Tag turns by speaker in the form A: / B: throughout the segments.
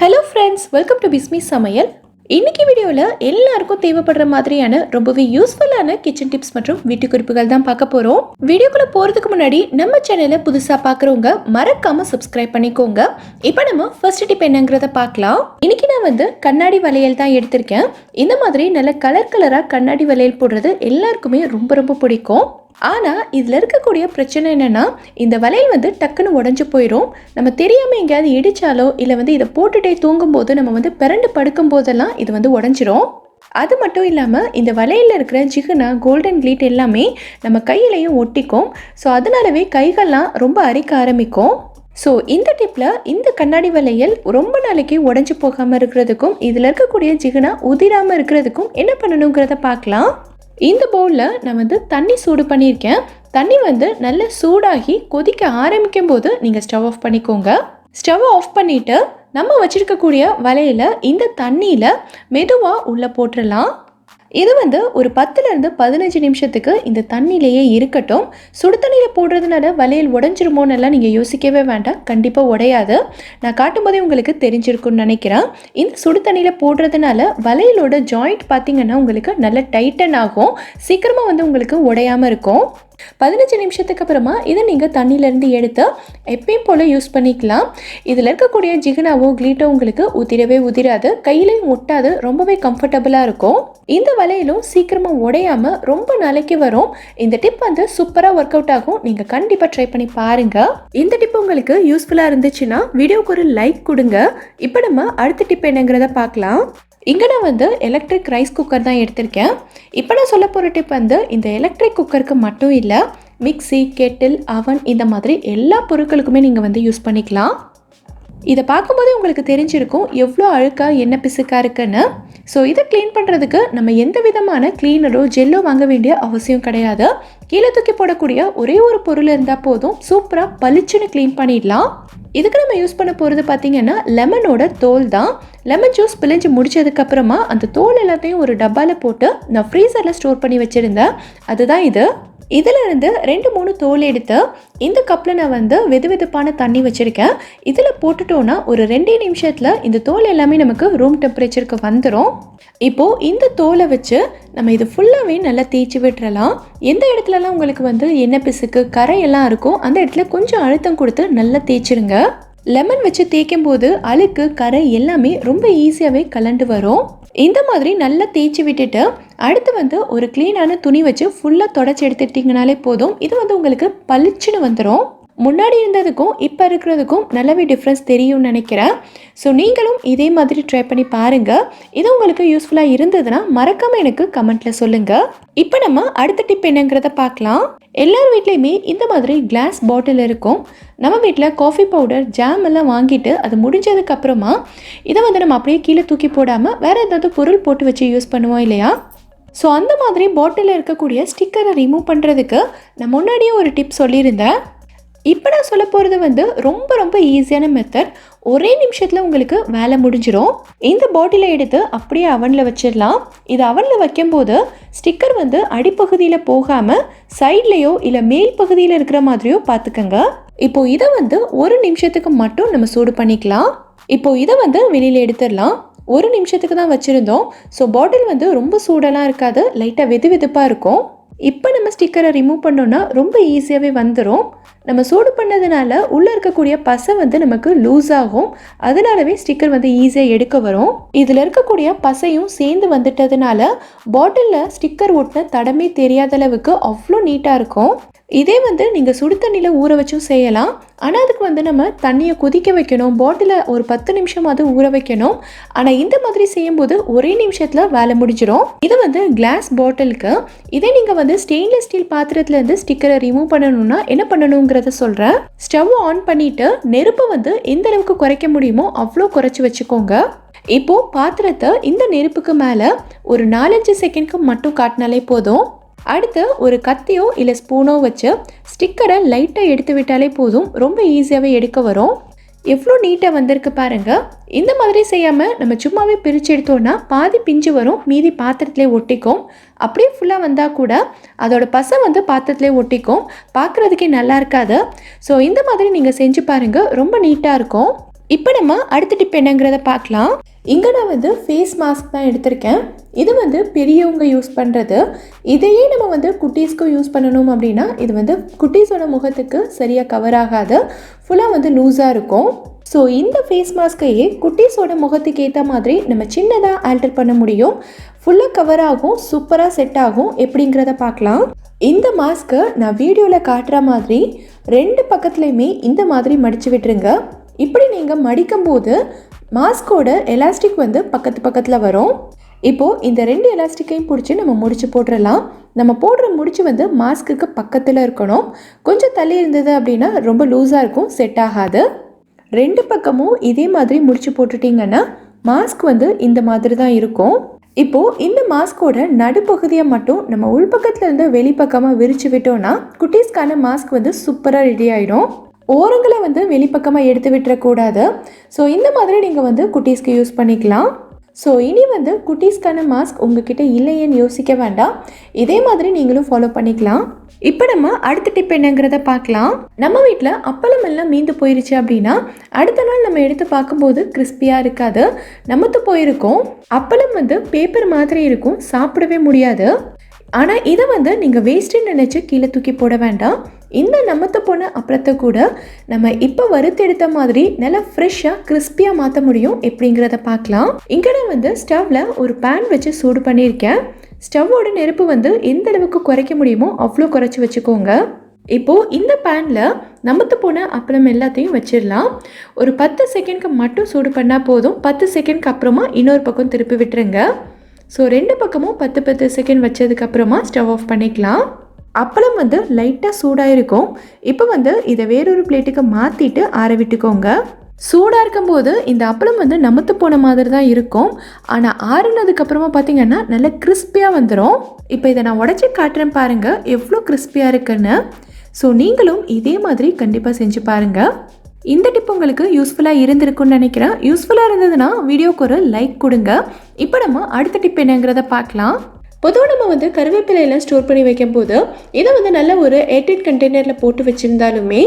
A: Hello friends welcome to Bismi சமையல் இன்னைக்கு வீடியோவில் எல்லாருக்கும் தேவைப்படுற மாதிரியான ரொம்பவே யூஸ்ஃபுல்லான கிச்சன் டிப்ஸ் மற்றும் வீட்டு குறிப்புகள் தான் பார்க்க போகிறோம் வீடியோக்குள்ளே போகிறதுக்கு முன்னாடி நம்ம சேனலை புதுசாக பார்க்குறவங்க மறக்காமல் சப்ஸ்கிரைப் பண்ணிக்கோங்க. இப்போ நம்ம ஃபர்ஸ்ட் டிப் என்னங்கிறத பார்க்கலாம். இன்னைக்கு நான் வந்து கண்ணாடி வளையல் தான் எடுத்திருக்கேன். இந்த மாதிரி நல்ல கலர் கலராக கண்ணாடி வளையல் போடுறது எல்லாருக்குமே ரொம்ப ரொம்ப பிடிக்கும். ஆனால் இதில் இருக்கக்கூடிய பிரச்சனை என்னென்னா இந்த வளையல் வந்து டக்குன்னு உடஞ்சி போயிடும் நம்ம தெரியாமல் எங்கேயாவது இடித்தாலோ இல்லை வந்து இதை போட்டுட்டே தூங்கும்போது நம்ம வந்து பிறண்டு படுக்கும் போதெல்லாம் இது வந்து உடஞ்சிரும். அது மட்டும் இல்லாமல் இந்த வலையில் இருக்கிற ஜிகுனா கோல்டன் க்ளீட் எல்லாமே நம்ம கையிலையும் ஒட்டிக்கும். ஸோ அதனாலவே கைகள்லாம் ரொம்ப அரிக்க ஆரம்பிக்கும். ஸோ இந்த டிப்பில் இந்த கண்ணாடி வளையல் ரொம்ப நாளைக்கு உடஞ்சி போகாமல் இருக்கிறதுக்கும் இதில் இருக்கக்கூடிய ஜிகுனா உதிராமல் இருக்கிறதுக்கும் என்ன பண்ணணுங்கிறத பார்க்கலாம். இந்த பவுலில் நான் வந்து தண்ணி சூடு பண்ணியிருக்கேன். தண்ணி வந்து நல்லா சூடாகி கொதிக்க ஆரம்பிக்கும் போது நீங்கள் ஸ்டவ் ஆஃப் பண்ணிக்கோங்க. ஸ்டவ் ஆஃப் பண்ணிவிட்டு நம்ம வச்சுருக்கக்கூடிய வலையில் இந்த தண்ணியில் மெதுவாக உள்ளே போட்டுடலாம் இது வந்து ஒரு பத்துலேருந்து பதினஞ்சு நிமிஷத்துக்கு இந்த தண்ணியிலேயே இருக்கட்டும். சுடு தண்ணியில் போடுறதுனால வளையல் உடஞ்சிருமோன்னெல்லாம் நீங்கள் யோசிக்கவே வேண்டாம். கண்டிப்பாக உடையாது. நான் காட்டும்போதே உங்களுக்கு தெரிஞ்சிருக்கும்னு நினைக்கிறேன். இந்த சுடு தண்ணியில் போடுறதுனால வளையலோட ஜாயிண்ட் பார்த்தீங்கன்னா உங்களுக்கு நல்ல டைட்டன் ஆகும். சீக்கிரமாக வந்து உங்களுக்கு உடையாமல் இருக்கும். பதினஞ்சு நிமிஷத்துக்கு அப்புறமா இதை நீங்கள் தண்ணியிலேருந்து எடுத்து எப்பயும் போல் யூஸ் பண்ணிக்கலாம். இதில் இருக்கக்கூடிய ஜிகனாவோ க்ளீட்டோ உங்களுக்கு உதிரவே உதிராது. கையிலையும் ஒட்டாது ரொம்பவே கம்ஃபர்டபுளாக இருக்கும். இந்த வலையிலும் சீக்கிரமாக உடையாமல் ரொம்ப நாளைக்கு வரும். இந்த டிப் வந்து சூப்பராக ஒர்க் அவுட் ஆகும். நீங்கள் கண்டிப்பாக ட்ரை பண்ணி பாருங்கள் இந்த டிப் உங்களுக்கு யூஸ்ஃபுல்லாக இருந்துச்சுன்னா வீடியோக்கு ஒரு லைக் கொடுங்க. இப்போ நம்ம அடுத்த டிப் என்னங்கிறத பார்க்கலாம். இங்கே நான் வந்து எலக்ட்ரிக் ரைஸ் குக்கர் தான் எடுத்திருக்கேன். இப்போ நான் சொல்ல போகிற டிப் வந்து இந்த எலக்ட்ரிக் குக்கருக்கு மட்டும் இல்லை மிக்ஸி கெட்டில் அவன் இந்த மாதிரி எல்லா பொருட்களுக்குமே நீங்கள் வந்து யூஸ் பண்ணிக்கலாம். இதை பார்க்கும்போதே உங்களுக்கு தெரிஞ்சிருக்கும் எவ்வளோ அழுக்காக என்ன பிசுக்காக இருக்குன்னு. ஸோ இதை க்ளீன் பண்ணுறதுக்கு நம்ம எந்த விதமான க்ளீனரோ ஜெல்லோ வாங்க வேண்டிய அவசியம் கிடையாது. கீழே தூக்கி போடக்கூடிய ஒரே ஒரு பொருள் இருந்தால் போதும் சூப்பராக பளிச்சுன்னு க்ளீன் பண்ணிடலாம். இதுக்கு நம்ம யூஸ் பண்ண போகிறது பார்த்தீங்கன்னா லெமனோட தோல் தான். லெமன் ஜூஸ் பிழிஞ்சு முடிச்சதுக்கப்புறமா அந்த தோல் எல்லாத்தையும் ஒரு டப்பாவில் போட்டு நான் ஃப்ரீசரில் ஸ்டோர் பண்ணி வச்சுருந்தேன். அதுதான் இது. இதிலிருந்து ரெண்டு மூணு தோல் எடுத்து இந்த கப்பில் நான் வந்து வெது வெதுப்பான தண்ணி வச்சுருக்கேன். இதில் போட்டுட்டோன்னா ஒரு ரெண்டே நிமிஷத்தில் இந்த தோல் எல்லாமே நமக்கு ரூம் டெம்பரேச்சருக்கு வந்துடும் இப்போது இந்த தோலை வச்சு நம்ம இது ஃபுல்லாகவே நல்லா தேய்ச்சி விட்டுறலாம். எந்த இடத்துலலாம் உங்களுக்கு வந்து எண்ணெய் பிசுக்கு கரையெல்லாம் இருக்கோ அந்த இடத்துல கொஞ்சம் அழுத்தம் கொடுத்து நல்லா தேய்ச்சிருங்க. லெமன் வச்சு தேய்க்கும் போது அழுக்கு கரை எல்லாமே ரொம்ப ஈஸியாகவே கலண்டு வரும். இந்த மாதிரி நல்லா தேய்ச்சி விட்டுட்டு அடுத்து வந்து ஒரு க்ளீனான துணி வச்சு ஃபுல்லாக தொடச்சி எடுத்துட்டிங்கனாலே போதும். இது வந்து உங்களுக்கு பளிச்சுன்னு வந்துடும் முன்னாடி இருந்ததுக்கும் இப்போ இருக்கிறதுக்கும் நல்லாவே டிஃப்ரென்ஸ் தெரியும்னு நினைக்கிறேன். ஸோ நீங்களும் இதே மாதிரி ட்ரை பண்ணி பாருங்கள் இது உங்களுக்கு யூஸ்ஃபுல்லாக இருந்ததுன்னா மறக்காமல் எனக்கு கமெண்ட்டில் சொல்லுங்கள் இப்போ நம்ம அடுத்த டிப் என்னங்கிறத பார்க்கலாம். எல்லார் வீட்லேயுமே இந்த மாதிரி கிளாஸ் பாட்டில் இருக்கும். நம்ம வீட்டில் காஃபி பவுடர் ஜாம் எல்லாம் வாங்கிட்டு அது முடிஞ்சதுக்கப்புறமா இதை வந்து நம்ம அப்படியே கீழே தூக்கி போடாமல் வேறு ஏதாவது பொருள் போட்டு வச்சு யூஸ் பண்ணுவோம் இல்லையா? ஸோ அந்த மாதிரி பாட்டிலில் இருக்கக்கூடிய ஸ்டிக்கரை ரிமூவ் பண்ணுறதுக்கு நான் முன்னாடியே ஒரு டிப் சொல்லியிருந்தேன். இப்போ நான் சொல்ல போகிறது வந்து ரொம்ப ரொம்ப ஈஸியான மெத்தட் ஒரே நிமிஷத்தில் உங்களுக்கு வேலை முடிஞ்சிடும் இந்த பாட்டிலை எடுத்து அப்படியே அவனில் வச்சிடலாம். இது அவனில் வைக்கும்போது ஸ்டிக்கர் வந்து அடிப்பகுதியில் போகாமல் சைட்லேயோ இல்லை மேல் பகுதியில் இருக்கிற மாதிரியோ பார்த்துக்கங்க. இப்போ இதை வந்து ஒரு நிமிஷத்துக்கு மட்டும் நம்ம சூடு பண்ணிக்கலாம். இப்போ இதை வந்து வெளியில் எடுத்துடலாம். ஒரு நிமிஷத்துக்கு தான் வச்சுருந்தோம். ஸோ பாட்டில் வந்து ரொம்ப சூடெல்லாம் இருக்காது. லைட்டாக வெது வெதுப்பாக இருக்கும். இப்போ நம்ம ஸ்டிக்கரை ரிமூவ் பண்ணோன்னா ரொம்ப ஈஸியாகவே வந்துடும் நம்ம சூடு பண்ணதுனால உள்ளே இருக்கக்கூடிய பசை வந்து நமக்கு லூஸ் ஆகும். அதனாலவே ஸ்டிக்கர் வந்து ஈஸியாக எடுக்க வரும். இதில் இருக்கக்கூடிய பசையும் சேர்ந்து வந்துட்டதுனால பாட்டிலில் ஸ்டிக்கர் ஒட்டின தடமே தெரியாத அளவுக்கு அவ்வளோ நீட்டாக இருக்கும். இதே வந்து நீங்கள் சுடு தண்ணியில் ஊற வச்சும் செய்யலாம். ஆனால் அதுக்கு வந்து நம்ம தண்ணியை கொதிக்க வைக்கணும். பாட்டிலை ஒரு பத்து நிமிஷமாவது ஊற வைக்கணும். ஆனால் இந்த மாதிரி செய்யும்போது ஒரே நிமிஷத்தில் வேலை முடிஞ்சிடும். இது வந்து கிளாஸ் பாட்டிலுக்கு இதே நீங்கள் வந்து ஸ்டெயின்லெஸ் ஸ்டீல் பாத்திரத்துலேருந்து ஸ்டிக்கரை ரிமூவ் பண்ணணும்னா என்ன பண்ணணுங்கிறத சொல்கிறேன் ஸ்டவ் ஆன் பண்ணிவிட்டு நெருப்பை வந்து எந்த அளவுக்கு குறைக்க முடியுமோ அவ்வளோ குறைச்சி வச்சுக்கோங்க. இப்போ பாத்திரத்தை இந்த நெருப்புக்கு மேலே ஒரு நாலஞ்சு செகண்ட்க்கு மட்டும் காட்டினாலே போதும். அடுத்து ஒரு கத்தியோ இல்லை ஸ்பூனோ வச்சு ஸ்டிக்கரை லைட்டாக எடுத்து விட்டாலே போதும். ரொம்ப ஈஸியாகவே எடுக்க வரும். எவ்வளோ நீட்டாக வந்திருக்கு பாருங்க. இந்த மாதிரி செய்யாமல் நம்ம சும்மாவே பிரித்து எடுத்தோன்னா பாதி பிஞ்சு வரும். மீதி பாத்திரத்திலே ஒட்டிக்கும். அப்படியே ஃபுல்லாக வந்தால் கூட அதோட பசை வந்து பாத்திரத்திலே ஒட்டிக்கும். பார்க்குறதுக்கே நல்லா இருக்காது. ஸோ இந்த மாதிரி நீங்கள் செஞ்சு பாருங்கள் ரொம்ப நீட்டாக இருக்கும். இப்போ நம்ம அடுத்த டிப் என்னங்கிறத பார்க்கலாம். இங்கே நான் வந்து ஃபேஸ் மாஸ்க் தான் எடுத்திருக்கேன். இது வந்து பெரியவங்க யூஸ் பண்ணுறது இதையே நம்ம வந்து குட்டீஸ்க்கும் யூஸ் பண்ணணும் அப்படின்னா இது வந்து குட்டீஸோட முகத்துக்கு சரியாக கவர் ஆகாது. ஃபுல்லாக வந்து லூஸாக இருக்கும். ஸோ இந்த ஃபேஸ் மாஸ்கையே குட்டீஸோட முகத்துக்கு ஏற்ற மாதிரி நம்ம சின்னதாக ஆல்டர் பண்ண முடியும். ஃபுல்லாக கவர் ஆகும் சூப்பராக செட் ஆகும். எப்படிங்கிறத பார்க்கலாம். இந்த மாஸ்க்கை நான் வீடியோவில் காட்டுற மாதிரி ரெண்டு பக்கத்துலையுமே இந்த மாதிரி மடித்து விட்டுருங்க. இப்படி நீங்கள் மடிக்கும்போது மாஸ்கோட எலாஸ்டிக் வந்து பக்கத்து பக்கத்தில் வரும். இப்போது இந்த ரெண்டு எலாஸ்டிக்கையும் பிடிச்சி நம்ம முடிச்சு போட்டுடலாம் நம்ம போடுற முடிச்சு வந்து மாஸ்க்குக்கு பக்கத்தில் இருக்கணும். கொஞ்சம் தள்ளி இருந்தது அப்படின்னா ரொம்ப லூஸாக இருக்கும் செட் ஆகாது. ரெண்டு பக்கமும் இதே மாதிரி முடிச்சு போட்டுட்டிங்கன்னா மாஸ்க் வந்து இந்த மாதிரி தான் இருக்கும். இப்போது இந்த மாஸ்கோட நடுப்பகுதியை மட்டும் நம்ம உள்பக்கத்துலேருந்து வெளிப்பக்கமாக விரிச்சு விட்டோம்னா குட்டீஸ்க்கான மாஸ்க் வந்து சூப்பராக ரெடி ஆகிடும் ஓரங்களை வந்து வெளிப்பக்கமாக எடுத்து விட்டுறக்கூடாது. ஸோ இந்த மாதிரி நீங்கள் வந்து குட்டீஸ்க்கு யூஸ் பண்ணிக்கலாம். ஸோ இனி வந்து குட்டீஸ்க்கான மாஸ்க் உங்ககிட்ட இல்லையேன்னு யோசிக்க வேண்டாம். இதே மாதிரி நீங்களும் ஃபாலோ பண்ணிக்கலாம். இப்போ நம்ம அடுத்த டிப் என்னங்கிறத பார்க்கலாம். நம்ம வீட்டில் அப்பளம் எல்லாம் மீந்து போயிருச்சு அப்படின்னா அடுத்த நாள் நம்ம எடுத்து பார்க்கும்போது கிறிஸ்பியாக இருக்காது. நமத்து போயிருக்கோம். அப்பளம் வந்து பேப்பர் மாதிரி இருக்கும். சாப்பிடவே முடியாது. ஆனால் இதை வந்து நீங்கள் வேஸ்ட்டுன்னு நினச்சி கீழே தூக்கி போட வேண்டாம். இந்த நமத்து போன அப்புறத்தை கூட நம்ம இப்போ வறுத்தெடுத்த மாதிரி நல்லா ஃப்ரெஷ்ஷாக கிறிஸ்பியாக மாற்ற முடியும். எப்படிங்கிறத பார்க்கலாம். இங்கே நான் வந்து ஸ்டவ்வில் ஒரு பேன் வச்சு சூடு பண்ணியிருக்கேன். ஸ்டவ்வோட நெருப்பு வந்து எந்த அளவுக்கு குறைக்க முடியுமோ அவ்வளோ குறைச்சி வச்சுக்கோங்க. இப்போது இந்த பேனில் நமத்து போன அப்பளம் எல்லாத்தையும் வச்சிடலாம். ஒரு பத்து செகண்ட்க்கு மட்டும் சூடு பண்ணால் போதும். பத்து செகண்ட்க்கு அப்புறமா இன்னொரு பக்கம் திருப்பி விட்டுருங்க. ஸோ ரெண்டு பக்கமும் பத்து பத்து செகண்ட் வச்சதுக்கப்புறமா ஸ்டவ் ஆஃப் பண்ணிக்கலாம். அப்பளம் வந்து லைட்டாக சூடாக இருக்கும் இப்போ வந்து இதை வேறொரு பிளேட்டுக்கு மாற்றிட்டு ஆற விட்டுக்கோங்க. சூடாக இருக்கும்போது இந்த அப்பளம் வந்து நமத்து போன மாதிரி தான் இருக்கும் ஆனால் ஆறுனதுக்கப்புறமா பார்த்தீங்கன்னா நல்ல கிறிஸ்பியாக வந்துடும் இப்போ இதை நான் உடச்சி காட்டுறேன் பாருங்கள் எவ்வளோ கிறிஸ்பியாக இருக்குன்னு. ஸோ நீங்களும் இதே மாதிரி கண்டிப்பாக செஞ்சு பாருங்கள் இந்த டிப் உங்களுக்கு யூஸ்ஃபுல்லாக இருந்திருக்கும்னு நினைக்கிறேன். யூஸ்ஃபுல்லாக இருந்ததுன்னா வீடியோக்கு ஒரு லைக் கொடுங்க. இப்போ நம்ம அடுத்த டிப் என்னங்கிறத பார்க்கலாம். பொதுவாக நம்ம வந்து கருவேப்பிலையெல்லாம் ஸ்டோர் பண்ணி வைக்கும்போது இதை வந்து நல்ல ஒரு ஏர்டைட் கண்டெய்னரில் போட்டு வச்சுருந்தாலுமே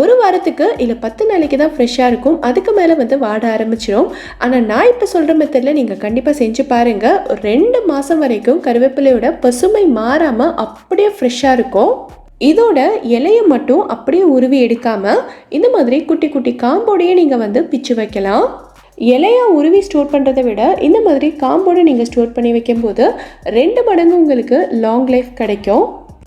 A: ஒரு வாரத்துக்கு இல்லை பத்து நாளைக்கு தான் ஃப்ரெஷ்ஷாக இருக்கும். அதுக்கு மேலே வந்து வாட ஆரம்பிச்சிடும் ஆனால் நான் இப்போ சொல்கிற மெத்தடில் நீங்கள் கண்டிப்பாக செஞ்சு பாருங்கள் ஒரு ரெண்டு மாதம் வரைக்கும் கருவேப்பிலையோட பசுமை மாறாமல் அப்படியே ஃப்ரெஷ்ஷாக இருக்கும். இதோட இலையை மட்டும் அப்படியே உருவி எடுக்காமல் இந்த மாதிரி குட்டி குட்டி காம்போடையே நீங்கள் வந்து பிச்சு வைக்கலாம். இலையாக உருவி ஸ்டோர் பண்ணுறதை விட இந்த மாதிரி காம்போடு நீங்கள் ஸ்டோர் பண்ணி வைக்கும்போது ரெண்டு மடங்கு உங்களுக்கு லாங் லைஃப் கிடைக்கும்.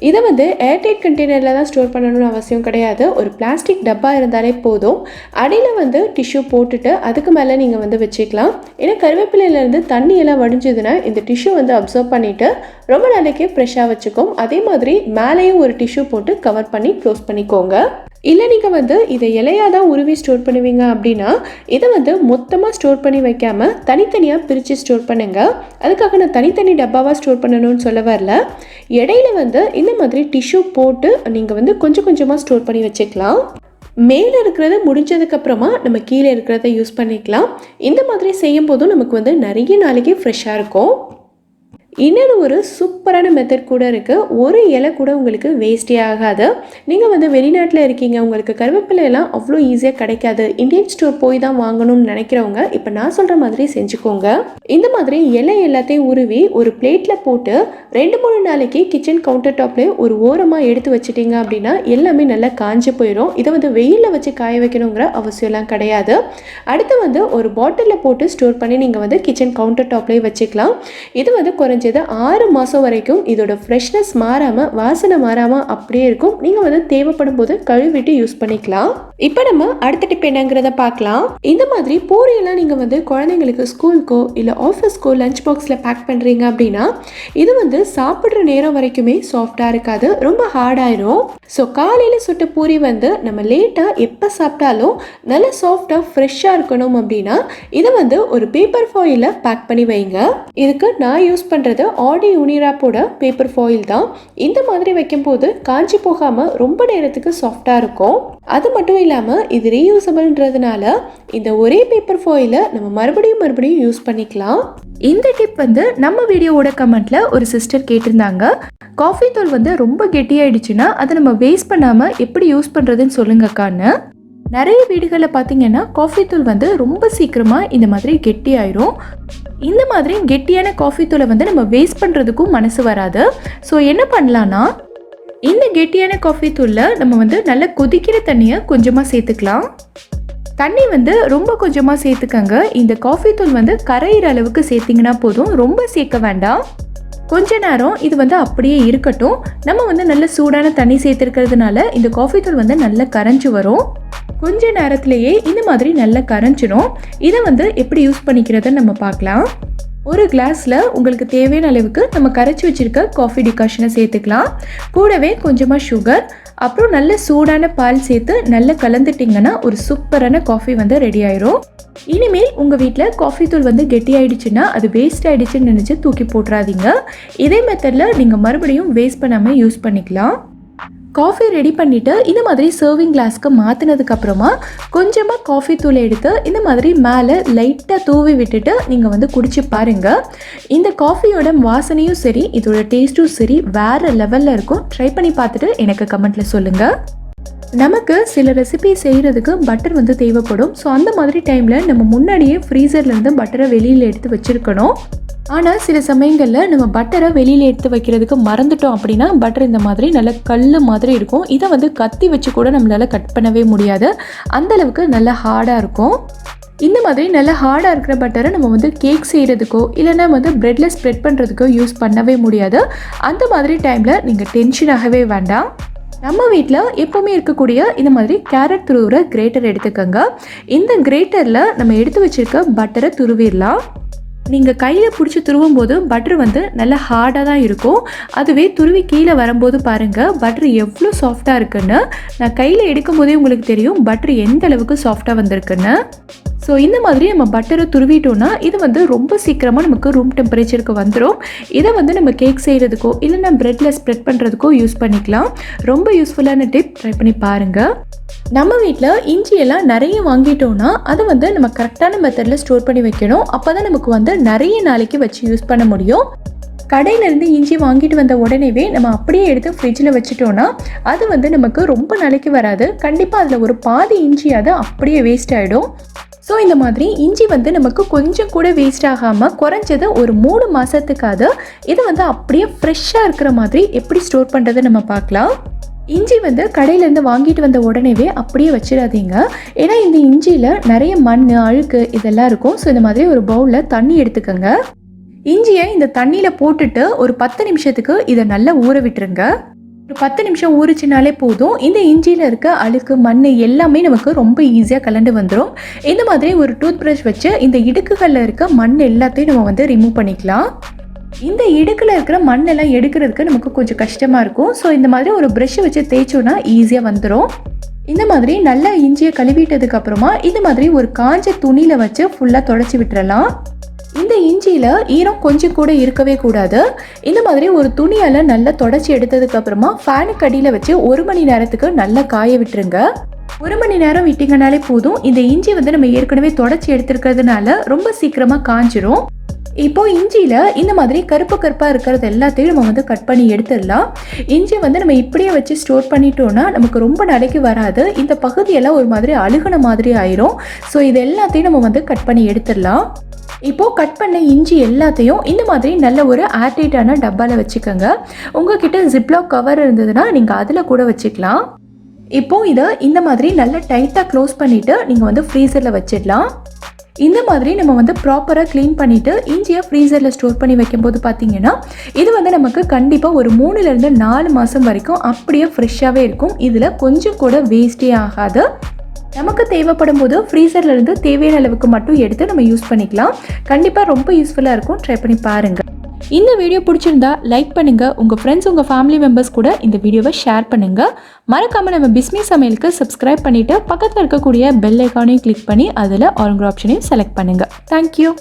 A: இதை வந்து ஏர்டைட் கண்டெய்னரில் தான் ஸ்டோர் பண்ணணும்னு அவசியம் கிடையாது. ஒரு பிளாஸ்டிக் டப்பா இருந்தாலே போதும். அடியில் வந்து டிஷ்யூ போட்டுட்டு அதுக்கு மேலே நீங்கள் வந்து வச்சுக்கலாம். ஏன்னா கருவேப்பிலையிலேருந்து தண்ணி எல்லாம் வடிஞ்சதுன்னா இந்த டிஷ்யூ வந்து அப்சர்வ் பண்ணிவிட்டு ரொம்ப நாளைக்கு ஃப்ரெஷ்ஷாக வச்சுக்கும். அதே மாதிரி மேலேயும் ஒரு டிஷ்யூ போட்டு கவர் பண்ணி க்ளோஸ் பண்ணிக்கோங்க. இல்லை நீங்கள் வந்து இதை இலையாக தான் உருவி ஸ்டோர் பண்ணுவீங்க அப்படின்னா இதை வந்து மொத்தமாக ஸ்டோர் பண்ணி வைக்காமல் தனித்தனியாக பிரித்து ஸ்டோர் பண்ணுங்கள் அதுக்காக நான் தனித்தனி டப்பாவாக ஸ்டோர் பண்ணணும்னு சொல்ல வரல. இடையில வந்து இந்த மாதிரி டிஷ்யூ போட்டு நீங்கள் வந்து கொஞ்சம் கொஞ்சமாக ஸ்டோர் பண்ணி வச்சுக்கலாம். மேலே இருக்கிறத முடிஞ்சதுக்கப்புறமா நம்ம கீழே இருக்கிறத யூஸ் பண்ணிக்கலாம். இந்த மாதிரி செய்யும் போதும் நமக்கு வந்து நிறைய நாளைக்கு ஃப்ரெஷ்ஷாக இருக்கும். இன்னொரு ஒரு சூப்பரான மெத்தட் கூட இருக்குது ஒரு இலை கூட உங்களுக்கு வேஸ்டே ஆகாது. நீங்கள் வந்து வெளிநாட்டில் இருக்கீங்க உங்களுக்கு கருவேப்பிலை எல்லாம் அவ்வளோ ஈஸியாக கிடைக்காது. இந்தியன் ஸ்டோர் போய் தான் வாங்கணும்னு நினைக்கிறவங்க இப்போ நான் சொல்கிற மாதிரி செஞ்சுக்கோங்க. இந்த மாதிரி இலை எல்லாத்தையும் உருவி ஒரு பிளேட்டில் போட்டு ரெண்டு மூணு நாளைக்கு கிச்சன் கவுண்டர் டாப்லேயே ஒரு ஓரமாக எடுத்து வச்சிட்டிங்க அப்படின்னா எல்லாமே நல்லா காஞ்சு போயிடும் இதை வந்து வெயிலில் வச்சு காய வைக்கணுங்கிற அவசியம்லாம் கிடையாது. அடுத்து வந்து ஒரு பாட்டிலில் போட்டு ஸ்டோர் பண்ணி நீங்கள் வந்து கிச்சன் கவுண்டர் டாப்லேயே வச்சுக்கலாம். இது வந்து குறைஞ்சது ஆறு மாதம் வரைக்கும் இதோட ஃப்ரெஷ்னஸ் மாறாமல் வாசனை மாறாமல் அப்படியே இருக்கும். நீங்கள் வந்து தேவைப்படும் போது கழுவிட்டு யூஸ் பண்ணிக்கலாம். இப்போ நம்ம அடுத்த டிப் என்னங்கிறத பார்க்கலாம். இந்த மாதிரி பூரியெல்லாம் நீங்கள் வந்து குழந்தைங்களுக்கு ஸ்கூலுக்கோ இல்லை ஆஃபீஸ்க்கோ லஞ்ச் பாக்ஸில் பேக் பண்ணுறீங்க அப்படின்னா இது வந்து சாப்பிட்ற நேரம் வரைக்குமே சாஃப்டாக இருக்காது. ரொம்ப ஹார்டாயிரும் ஸோ காலையில் சுட்ட பூரி வந்து நம்ம லேட்டாக எப்போ சாப்பிட்டாலும் நல்ல சாஃப்டாக ஃப்ரெஷ்ஷாக இருக்கணும் அப்படின்னா இதை வந்து ஒரு பேப்பர் ஃபாயிலில் பேக் பண்ணி வைங்க. இதுக்கு நான் யூஸ் பண்ணுறது ஆடி யூனிராப்போட பேப்பர் ஃபாயில் தான். இந்த மாதிரி வைக்கும்போது காஞ்சி போகாமல் ரொம்ப நேரத்துக்கு சாஃப்டாக இருக்கும். அது மட்டும் இல்லாமல் இது ரீயூசபிள்ன்றதுனால இந்த ஒரே பேப்பர் ஃபாயிலை நம்ம மறுபடியும் மறுபடியும் யூஸ் பண்ணிக்கலாம். இந்த டிப் வந்து நம்ம வீடியோவோட கமெண்ட்ல ஒரு சிஸ்டர் கேட்டிருந்தாங்க. காஃபி தூள் வந்து ரொம்ப கெட்டியாயிடுச்சுன்னா அதை நம்ம வேஸ்ட் பண்ணாமல் எப்படி யூஸ் பண்ணுறதுன்னு சொல்லுங்கக்கான்னு நிறைய வீடுகளில் பார்த்தீங்கன்னா காஃபி தூள் வந்து ரொம்ப சீக்கிரமாக இந்த மாதிரி கெட்டியாயிரும். இந்த மாதிரி கெட்டியான காஃபி தூளை வந்து நம்ம வேஸ்ட் பண்ணுறதுக்கும் மனசு வராது. ஸோ என்ன பண்ணலான்னா இந்த கெட்டியான காஃபி தூளில் நம்ம வந்து நல்லா கொதிக்கிற தண்ணியை கொஞ்சமாக சேர்த்துக்கலாம். தண்ணி வந்து ரொம்ப கொஞ்சமாக சேர்த்துக்கங்க. இந்த காஃபி தூள் வந்து கரையிற அளவுக்கு சேர்த்திங்கன்னா போதும். ரொம்ப சேர்க்க வேண்டாம். கொஞ்ச நேரம் இது வந்து அப்படியே இருக்கட்டும். நம்ம வந்து நல்ல சூடான தண்ணி சேர்த்துருக்கிறதுனால இந்த காஃபி தூள் வந்து நல்லா கரைஞ்சி வரும். கொஞ்ச நேரத்திலேயே இந்த மாதிரி நல்லா கரைஞ்சிடும் இதை வந்து எப்படி யூஸ் பண்ணிக்கிறத நம்ம பார்க்கலாம். ஒரு கிளாஸில் உங்களுக்கு தேவையான அளவுக்கு நம்ம கரைச்சி வச்சுருக்க காஃபி டிகாஷனை சேர்த்துக்கலாம். கூடவே கொஞ்சமாக சுகர் அப்புறம் நல்ல சூடான பால் சேர்த்து நல்லா கலந்துட்டிங்கன்னா ஒரு சூப்பரான காஃபி வந்து ரெடி ஆயிரும். இனிமேல் உங்கள் வீட்டில் காஃபி தூள் வந்து கெட்டி ஆயிடுச்சுன்னா அது வேஸ்ட் ஆயிடுச்சுன்னு நினச்சி தூக்கி போட்டுறாதீங்க. இதே மெத்தடில் நீங்கள் மறுபடியும் வேஸ்ட் பண்ணாமல் யூஸ் பண்ணிக்கலாம். காஃபி ரெடி பண்ணிவிட்டு இந்த மாதிரி சர்விங் கிளாஸ்க்கு மாற்றினதுக்கப்புறமா கொஞ்சமாக காஃபி தூளை எடுத்து இந்த மாதிரி மேலே லைட்டாக தூவி விட்டுட்டு நீங்கள் வந்து குடிச்சு பாருங்கள் இந்த காஃபியோட வாசனையும் சரி இதோட டேஸ்ட்டும் சரி வேறு லெவலில் இருக்கும். ட்ரை பண்ணி பார்த்துட்டு எனக்கு கமெண்ட்டில் சொல்லுங்கள் நமக்கு சில ரெசிபி செய்கிறதுக்கு பட்டர் வந்து தேவைப்படும். ஸோ அந்த மாதிரி டைமில் நம்ம முன்னாடியே ஃப்ரீசர்லேருந்து பட்டரை வெளியில் எடுத்து வச்சுருக்கணும். ஆனால் சில சமயங்களில் நம்ம பட்டரை வெளியில் எடுத்து வைக்கிறதுக்கு மறந்துட்டோம் அப்படின்னா பட்டர் இந்த மாதிரி நல்ல கல் மாதிரி இருக்கும். இதை வந்து கத்தி வச்சு கூட நம்மளால் கட் பண்ணவே முடியாது. அந்தளவுக்கு நல்ல ஹார்டாக இருக்கும். இந்த மாதிரி நல்ல ஹார்டாக இருக்கிற பட்டரை நம்ம வந்து கேக் செய்கிறதுக்கோ இல்லைன்னா வந்து ப்ரெட்டில் ஸ்ப்ரெட் பண்ணுறதுக்கோ யூஸ் பண்ணவே முடியாது. அந்த மாதிரி டைமில் நீங்கள் டென்ஷன் ஆகவே வேண்டாம். நம்ம வீட்டில் எப்போவுமே இருக்கக்கூடிய இந்த மாதிரி கேரட் துருவுற கிரேட்டர் எடுத்துக்கோங்க. இந்த கிரேட்டரில் நம்ம எடுத்து வச்சுருக்க பட்டரை துருவிடலாம். நீங்கள் கையில் பிடிச்சி துருவும் போது பட்டர் வந்து நல்லா ஹார்டாக தான் இருக்கும். அதுவே துருவி கீழே வரும்போது பாருங்கள் பட்ரு எவ்வளோ சாஃப்டாக இருக்குன்னு. நான் கையில் எடுக்கும் போதே உங்களுக்கு தெரியும் பட்ரு எந்த அளவுக்கு சாஃப்டாக வந்திருக்குன்னு. ஸோ இந்த மாதிரி நம்ம பட்டரை துருவிட்டோம்னா இது வந்து ரொம்ப சீக்கிரமாக நமக்கு ரூம் டெம்பரேச்சருக்கு வந்துடும் இதை வந்து நம்ம கேக் செய்கிறதுக்கோ இல்லைன்னா ப்ரெட்டில் ஸ்ப்ரெட் பண்ணுறதுக்கோ யூஸ் பண்ணிக்கலாம். ரொம்ப யூஸ்ஃபுல்லான டிப் ட்ரை பண்ணி பாருங்கள் நம்ம வீட்டில் இஞ்சியெல்லாம் நிறைய வாங்கிட்டோம்னா அதை வந்து நம்ம கரெக்டான மெத்தடில் ஸ்டோர் பண்ணி வைக்கணும். அப்போ தான் நமக்கு வந்து நிறைய நாளைக்கு வச்சு யூஸ் பண்ண முடியும். கடையிலேருந்து இஞ்சி வாங்கிட்டு வந்த உடனேவே நம்ம அப்படியே எடுத்து ஃப்ரிட்ஜில் வச்சுட்டோன்னா அது வந்து நமக்கு ரொம்ப நாளைக்கு வராது. கண்டிப்பாக அதில் ஒரு பாதி இஞ்சியாவது அப்படியே வேஸ்ட் ஆகிடும் ஸோ இந்த மாதிரி இஞ்சி வந்து நமக்கு கொஞ்சம் கூட வேஸ்ட் ஆகாமல் குறைஞ்சது ஒரு மூணு மாதத்துக்காவது இது வந்து அப்படியே ஃப்ரெஷ்ஷாக இருக்கிற மாதிரி எப்படி ஸ்டோர் பண்ணுறது நம்ம பார்க்கலாம். இஞ்சி வந்து கடையிலேருந்து வாங்கிட்டு வந்த உடனேவே அப்படியே வச்சிடாதீங்க. ஏன்னா இந்த இஞ்சியில் நிறைய மண் அழுக்கு இதெல்லாம் இருக்கும். ஸோ இந்த மாதிரி ஒரு பவுலில் தண்ணி எடுத்துக்கோங்க. இஞ்சியை இந்த தண்ணியில் போட்டுட்டு ஒரு பத்து நிமிஷத்துக்கு இதை நல்லா ஊற விட்டுருங்க. ஒரு பத்து நிமிஷம் ஊறிச்சினாலே போதும். இந்த இஞ்சியில் இருக்க அழுக்கு மண் எல்லாமே நமக்கு ரொம்ப ஈஸியாக கலண்டு வந்துடும் இந்த மாதிரி ஒரு டூத் ப்ரஷ் வச்சு இந்த இடுக்குகளில் இருக்க மண் எல்லாத்தையும் நம்ம வந்து ரிமூவ் பண்ணிக்கலாம். இந்த இடுக்கில் இருக்கிற மண்ணெல்லாம் எடுக்கிறதுக்கு நமக்கு கொஞ்சம் கஷ்டமாக இருக்கும். ஸோ இந்த மாதிரி ஒரு ப்ரெஷ்ஷை வச்சு தேய்ச்சோன்னா ஈஸியாக வந்துடும் இந்த மாதிரி நல்லா இஞ்சியை கழுவிட்டதுக்கப்புறமா இந்த மாதிரி ஒரு காஞ்ச துணியில் வச்சு ஃபுல்லாக தொடச்சி விட்டுறலாம். இந்த இஞ்சியில் ஈரம் கொஞ்சம் கூட இருக்கவே கூடாது. இந்த மாதிரி ஒரு துணியால் நல்லா தொடச்சி எடுத்ததுக்கப்புறமா ஃபேனுக்கு அடியில் வச்சு ஒரு மணி நேரத்துக்கு நல்லா காய விட்டுருங்க. ஒரு மணி நேரம் விட்டிங்கனாலே போதும். இந்த இஞ்சி வந்து நம்ம ஏற்கனவே தொடச்சி எடுத்துருக்கிறதுனால ரொம்ப சீக்கிரமாக காஞ்சிரும். இப்போ இஞ்சியில் இந்த மாதிரி கருப்பு கருப்பாக இருக்கிறது எல்லாத்தையும் நம்ம வந்து கட் பண்ணி எடுத்துடலாம். இஞ்சி வந்து நம்ம இப்படியே வச்சு ஸ்டோர் பண்ணிட்டோம்னா நமக்கு ரொம்ப நாளைக்கு வராது. இந்த பகுதியெல்லாம் ஒரு மாதிரி அழுகுன மாதிரி ஆயிரும். ஸோ இது எல்லாத்தையும் நம்ம வந்து கட் பண்ணி எடுத்துடலாம். இப்போது கட் பண்ண இஞ்சி எல்லாத்தையும் இந்த மாதிரி நல்ல ஒரு ஏர்டைட்டான டப்பாவில் வச்சுக்கோங்க. உங்ககிட்ட ஜிப்லாக் கவர் இருந்ததுன்னா நீங்கள் அதில் கூட வச்சுக்கலாம். இப்போது இதை இந்த மாதிரி நல்ல டைட்டாக க்ளோஸ் பண்ணிவிட்டு நீங்கள் வந்து ஃப்ரீசரில் வச்சிடலாம். இந்த மாதிரி நம்ம வந்து ப்ராப்பராக க்ளீன் பண்ணிவிட்டு இஞ்சியை ஃப்ரீசரில் ஸ்டோர் பண்ணி வைக்கும்போது பார்த்தீங்கன்னா இது வந்து நமக்கு கண்டிப்பாக ஒரு மூணுலேருந்து நாலு மாதம் வரைக்கும் அப்படியே ஃப்ரெஷ்ஷாகவே இருக்கும். இதில் கொஞ்சம் கூட வேஸ்டே ஆகாது. நமக்கு தேவைப்படும் போது ஃப்ரீசர்லேருந்து தேவையான அளவுக்கு மட்டும் எடுத்து நம்ம யூஸ் பண்ணிக்கலாம். கண்டிப்பாக ரொம்ப யூஸ்ஃபுல்லாக இருக்கும். ட்ரை பண்ணி பாருங்கள் இந்த வீடியோ பிடிச்சிருந்தா லைக் பண்ணுங்கள் உங்கள் ஃப்ரெண்ட்ஸ் உங்கள் ஃபேமிலி மெம்பர்ஸ் கூட இந்த வீடியோவை ஷேர் பண்ணுங்கள் மறக்காமல் நம்ம பிஸ்மி சமையலுக்கு சப்ஸ்கிரைப் பண்ணிவிட்டு பக்கத்தில் இருக்கக்கூடிய பெல் ஐக்கானையும் கிளிக் பண்ணி அதில் ஆரஞ்சு ஆப்ஷனையும் செலக்ட் பண்ணுங்கள் தேங்க்யூ